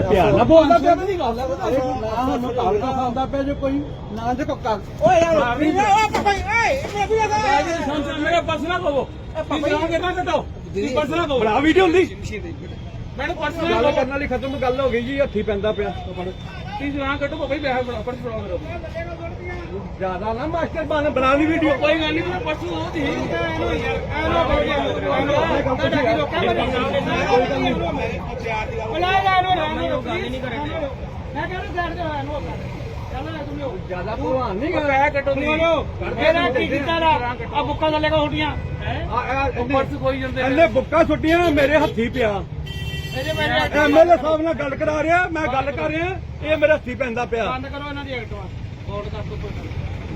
ਧਿਆਨ ਨਾਲ ਬੋਲਦਾ ਪਿਆ ਨਹੀਂ ਗੱਲ ਹੈ ਨਾ ਸਾਨੂੰ ਕਾਲ ਕਾ ਖਾਂਦਾ ਪਿਆ ਜੇ ਕੋਈ ਨਾ ਜੇ ਕੋ ਕਰ। ਓਏ ਯਾਰ ਵੀ ਓਏ ਪਾਪਾ ਓਏ ਮੈਂ ਵੀ ਆਦਾ ਮੇਰੇ ਪਰਸ ਨਾ ਕਹੋ ਪਾਪਾ ਕਿੰਨਾ ਕੱਟੋ ਪਰਸ ਨਾ ਕਹੋ ਬੜਾ ਵੀਡੀਓ ਹੁੰਦੀ। ਮੈਨੂੰ ਪਰਸ ਨਾ ਗੱਲ ਕਰਨ ਵਾਲੀ ਖਤਮ ਗੱਲ ਹੋ ਗਈ ਜੀ ਹੱਥੀ ਪੈਂਦਾ ਪਿਆ। ਤੀ ਜਣਾ ਕੱਟੋ ਭਾਈ ਬੈਠ ਬੜਾ ਪਰਸ ਫੜਾ ਮੇਰਾ ਜ਼ਿਆਦਾ ਨਾ ਮਾਸਟਰ ਬਣ ਬਣਾ ਲਈ ਵੀਡੀਓ ਕੋਈ ਗੱਲ ਨਹੀਂ ਮੈਂ ਪਰਸ ਉਹ ਦੀ ਇਹਨੂੰ ਯਾਰ ਇਹਨੂੰ ਤੁਹਾਡਾ ਕੀ ਲੋਕਾਂ ਦਾ ਕੋਈ ਗੱਲ ਨਹੀਂ ਬੁਲਾ ਲੈ ਗੱਲ ਨਹੀਂ ਕਰੇ ਮੈਂ ਕਹਿੰਦਾ ਤੇ ਹੋਇਆ ਇਹਨੂੰ ਲੈ ਲਿਓ। ਜ਼ਿਆਦਾ ਭਲਵਾਨ ਨਹੀਂ ਗਾ ਪੈ ਕੱਟੋ ਦੀ। ਇਹਦਾ ਕੀ ਕੀਤਾ ਦਾ। ਆ ਬੁੱਕਾ ਥੱਲੇ ਕੋ ਹੁਟੀਆਂ ਪਰਸ ਕੋਈ ਜਾਂਦੇ ਇਹਨੇ ਬੁੱਕਾ ਛੁੱਟੀਆਂ ਮੇਰੇ ਹੱਥੀ ਪਿਆ। ਐਮਐਲਏ ਸਾਹਿਬ ਨਾਲ ਗੱਲ ਕਰਾ ਰਿਹਾ ਮੈਂ ਗੱਲ ਕਰ ਰਿਹਾ ਇਹ ਮੇਰੇ ਹੱਥੀ ਪੈਂਦਾ ਪਿਆ। ਬੰਦ ਕਰੋ ਇਹਨਾਂ ਦੀ ਐਕਟਵਾ ਕੋਡ ਕਰ ਦੋ ਕੋਈ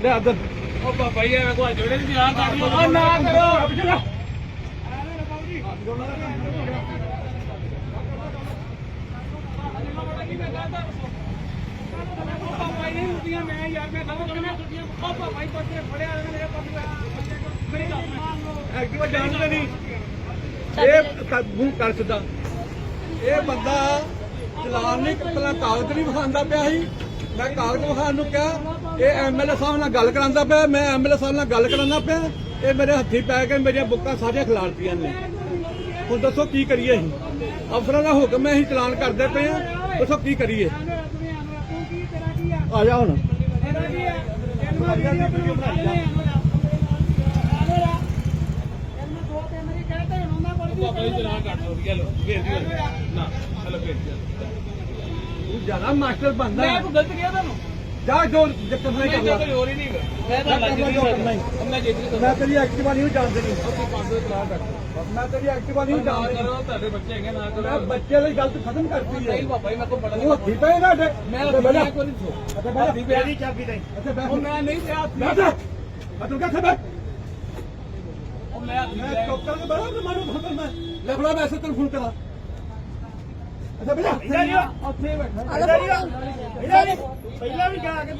ਲੈ ਅੱਧ। ਉਹ ਬਾਬਾ ਜੀ ਐਵੇਂ ਕੋਈ ਜੋੜੇ ਦੀ ਆਂ ਕਰ ਉਹ ਨਾ ਕਰੋ ਮੈਂ ਯਾਰ ਮੈਂ ਗੱਲ ਕਰਨਾ ਛੁੱਟੀਆਂ ਉਹ ਬਾਬਾ ਜੀ ਬੱਚੇ ਫੜਿਆ ਮੇਰੇ ਬੱਚੇ ਮੇਰੀ ਗੱਲ ਸੁਣ। ਐਕਟਿਵਾ ਜਾਣਦੇ ਨਹੀਂ ਇਹ ਮੂੰਹ ਕਰ ਸਿੱਧਾ। ਇਹ ਬੰਦਾ ਚਲਾਨ ਨਹੀਂ ਪਹਿਲਾਂ ਕਾਗਜ਼ ਨਹੀਂ ਵਿਖਾਉਂਦਾ ਪਿਆ ਸੀ। ਮੈਂ ਕਾਗਜ਼ ਵਿਖਾਉਣ ਨੂੰ ਕਿਹਾ, ਇਹ ਐਮਐਲਏ ਸਾਹਿਬ ਨਾਲ ਗੱਲ ਕਰਾਉਂਦਾ ਪਿਆ, ਮੈਂ ਐਮਐਲਏ ਸਾਹਿਬ ਨਾਲ ਗੱਲ ਕਰਾਉਂਦਾ ਪਿਆ। ਇਹ ਮੇਰੇ ਹੱਥੀ ਪੈ ਕੇ ਮੇਰੀਆਂ ਬੁੱਕਾਂ ਸਾਰੀਆਂ ਖਿਲਾਰਤੀਆਂ ਨੇ। ਹੁਣ ਦੱਸੋ ਕੀ ਕਰੀਏ ਅਸੀਂ? ਅਫਸਰਾਂ ਦਾ ਹੁਕਮ ਹੈ ਅਸੀਂ ਚਲਾਨ ਕਰਦੇ ਪਏ ਆ ਦੱਸੋ ਕੀ ਕਰੀਏ? ਆ ਜਾ ਹੁਣ। ਤੂੰ ਜ਼ਿਆਦਾ ਮਾਸਟਰ ਬਣਦਾ। ਮੈਂ ਕੋਈ ਗਲਤ ਕਿਹਾ ਤੁਹਾਨੂੰ ਜਾ ਜੋ ਜਿੱਕਰ ਨਹੀਂ ਕਰਦਾ ਕੋਈ ਹੋਰ ਹੀ ਨਹੀਂ ਮੈਂ ਤਾਂ ਲੱਜ ਨਹੀਂ ਕਰਦਾ ਮੈਂ ਜਿੱਦ ਨਹੀਂ। ਮੈਂ ਤੇਰੀ ਐਕਟਿਵਾ ਨਹੀਂ ਜਾਣਦੇ ਨਹੀਂ। ਕਰਦਾ ਪੰਜ ਦੇ ਚਲਾਨ ਕੱਟ ਮੈਂ ਤੇਰੀ ਐਕਟਿਵਾ ਨਹੀਂ ਨਾ ਜਾਣਦੇ ਕਰੋ ਤੁਹਾਡੇ ਬੱਚੇ ਹੈਗੇ ਨਾ ਕਰੋ। ਮੈਂ ਬੱਚੇ ਲਈ ਗਲਤ ਖਤਮ ਕਰਤੀ ਹੈ ਨਹੀਂ ਬਾਬਾ ਜੀ ਮੈਂ ਕੋਈ ਬੜਾ ਉਹ ਹੱਥੀ ਪਏ ਤੁਹਾਡੇ ਮੈਂ ਬੈਠਾ ਮੈਂ ਕੋਈ ਨਹੀਂ ਸੋ ਅੱਛਾ ਬੈਠਾ ਹੱਥੀ ਪਿਆ ਦੀ ਚਾਬੀ ਤੇ ਅੱਛਾ ਬੈਠ ਉਹ ਮੈਂ ਨਹੀਂ ਪਿਆ ਬੈਠ ਆ ਤੂੰ ਕਿੱਥੇ ਬੈਠ ਉਹ ਮੈਂ ਹੱਥੀ ਮੈਂ ਚੁੱਪ ਕਰਕੇ ਬੜਾ ਤੇ ਮਾਰੂ ਫੋਨ ਮੈਂ। ਲੈ ਬੜਾ ਮੈਂ ਤੈਨੂੰ ਫੋਨ ਕਰਾਂ। ਅੱਛਾ ਬੈਠਾ ਇੱਧਰ ਹੀ ਆ, ਉੱਥੇ ਬੈਠਾ। ਇੱਧਰ ਹੀ ਆ। ਇੱਧਰ ਹੀ ਆ। ਪਹਿਲਾਂ ਵੀ ਜਾ ਕੇ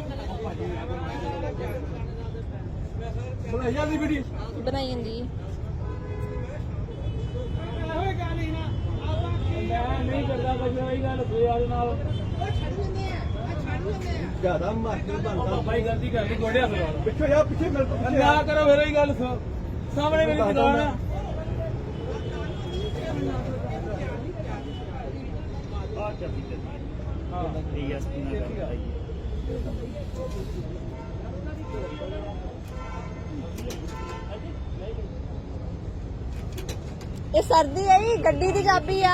ਬਣਾਈ ਜਾਂਦੀ ਵੀਡੀਓ ਬਣਾਈ ਜਾਂਦੀ ਮੈਂ ਨਹੀਂ ਕਰਦਾ ਬਈ ਇਹ ਗੱਲ ਕੋਈ ਆਦੇ ਨਾਲ। ਜ਼ਿਆਦਾ ਮਾਸਟਰ ਬਣਦਾ ਬਾਬਾ ਗਲਤੀ ਕਰ ਲਈ ਗੋੜਿਆ ਫਿਰ ਪਿੱਛੇ ਜਾ ਪਿੱਛੇ ਤੋਂ ਪਿੱਛੇ ਨਾ। ਕਰੋ ਫਿਰ ਇਹ ਗੱਲ ਸੁਣ। ਸਾਹਮਣੇ ਮੇਰੀ ਦੁਕਾਨ ਆ। ਇਹ ਸਰਦੀ ਹੈ ਜੀ ਗੱਡੀ ਦੀ ਚਾਬੀ ਆ।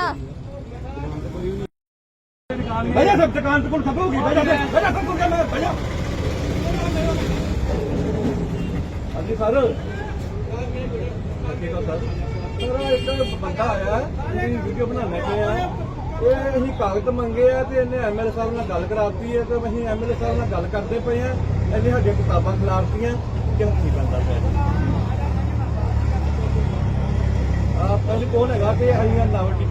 ਬੈਠਾ ਸਭ ਦੁਕਾਨ ਤੇ ਖਬਰ ਹੋ ਗਈ। ਬੈਠਾ ਬੈਠਾ ਕੋਲ ਕੋਲ ਮੈਂ ਬੈਠਾ ਹਾਂਜੀ ਸਰ। ਕੀ ਗੱਲ ਸਰ। ਸਰ ਇੱਕ ਬੰਦਾ ਆਇਆ ਵੀਡੀਓ ਬਣਾਉਣੇ ਪਏ ਆ ਇਹ ਅਸੀਂ ਕਾਗਜ਼ ਮੰਗੇ ਆ ਤੇ ਇਹਨੇ ਐਮਐਲਏ ਸਾਹਿਬ ਨਾਲ ਗੱਲ ਕਰਾਤੀ ਹੈ ਤੇ ਅਸੀਂ ਐਮਐਲਏ ਸਾਹਿਬ ਨਾਲ ਗੱਲ ਕਰਦੇ ਪਏ ਆ। ਇਹਨੇ ਸਾਡੀਆਂ ਕਿਤਾਬਾਂ ਖਿਲਾਰਤੀਆਂ ਕਿ ਹੱਥੀ ਪੈਂਦਾ ਪਿਆ ਆਪ ਕੌਣ ਹੈਗਾ ਕਿ ਅਸੀਂ ਨਾਵਟੀ